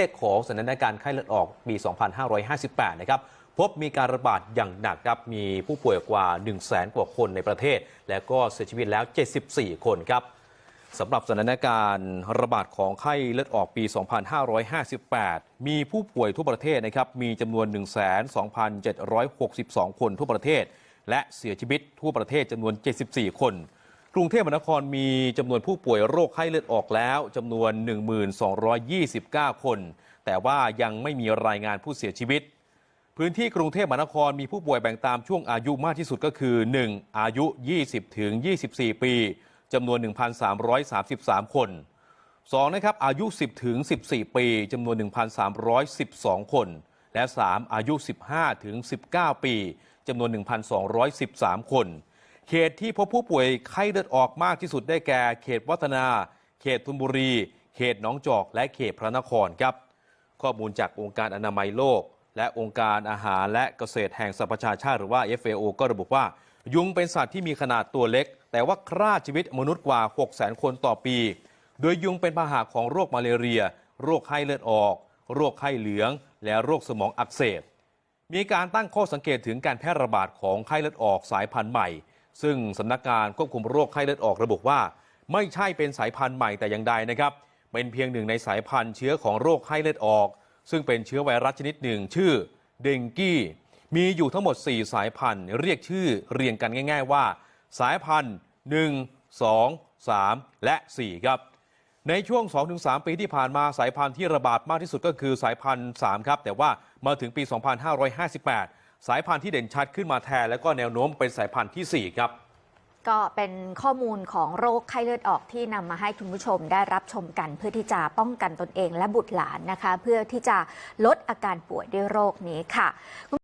เลขของสถานการณ์ไข้เลือดออกปี 2558 นะครับ พบมีการระบาดอย่างหนักครับ มีผู้ป่วยกว่า 1 0 0 0 0แสนกว่าคนในประเทศ และก็เสียชีวิตแล้ว 74 คนครับสำหรับสถานการณ์ระบาดของไข้เลือดออกปี 2558 มีผู้ป่วยทั่วประเทศนะครับ มีจำนวน 12,762 คนทั่วประเทศ และเสียชีวิตทั่วประเทศจำนวน 74 คน กรุงเทพมหานครมีจำนวนผู้ป่วยโรคไข้เลือดออกแล้วจำนวน 1,229 คน แต่ว่ายังไม่มีรายงานผู้เสียชีวิต พื้นที่กรุงเทพมหานครมีผู้ป่วยแบ่งตามช่วงอายุมากที่สุดก็คือ 1. อายุ 20 ถึง 24 ปีจำนวน 1,333 คน 2. นะครับอายุ 10 ถึง 14 ปีจำนวน 1,312 คน และ 3. อายุ 15 ถึง 19 ปีจำนวน 1,213 คน เขตที่พบผู้ป่วยไข้เลือดออกมากที่สุดได้แก่ เขตวัฒนา เขตธนบุรี เขตหนองจอก และเขตพระนครครับ ข้อมูลจากองค์การอนามัยโลก และองค์การอาหารและเกษตรแห่งสหประชาชาติหรือว่า FAO ก็ระบุว่า ยุงเป็นสัตว์ที่มีขนาดตัวเล็ก แต่ว่าฆ่าชีวิตมนุษย์กว่า 6 0 0 0 0 คนต่อปี โดยยุงเป็นพาหะของโรคมาเลเรีย โรคไข้เลือดออก โรคไข้เหลือง และโรคสมองอักเสบ มีการตั้งข้อสังเกตถึงการแพร่ระบาดของไข้เลือดออกสายพันธุ์ใหม่ ซึ่งสำนักงานควบคุมโรคไข้เลือดออกระบุว่า ไม่ใช่เป็นสายพันธุ์ใหม่แต่อย่างใดนะครับ เป็นเพียงหนึ่งในสายพันธุ์เชื้อของโรคไข้เลือดออก ซึ่งเป็นเชื้อไวรัสชนิดหนึ่ง ชื่อเดงกี้ มีอยู่ทั้งหมด 4 สายพันธุ์ เรียกชื่อเรียงกันง่าย ๆ ว่า สายพันธุ์ 1 2 3 และ 4 ครับ ในช่วง 2-3 ปีที่ผ่านมาสายพันธุ์ที่ระบาดมากที่สุดก็คือสายพันธุ์ 3 ครับ แต่ว่ามาถึงปี 2558 สายพันธุ์ที่เด่นชัดขึ้นมาแทน แล้วก็แนวโน้มเป็นสายพันธุ์ทีสี่ 4 ครับ ก็เป็นข้อมูลของโรคไข้เลือดออกที่นำมาให้คุณผู้ชมได้รับชมกัน เพื่อที่จะป้องกันตนเองและบุตรหลานนะคะ เพื่อที่จะลดอาการป่วยด้วยโรคนี้ค่ะ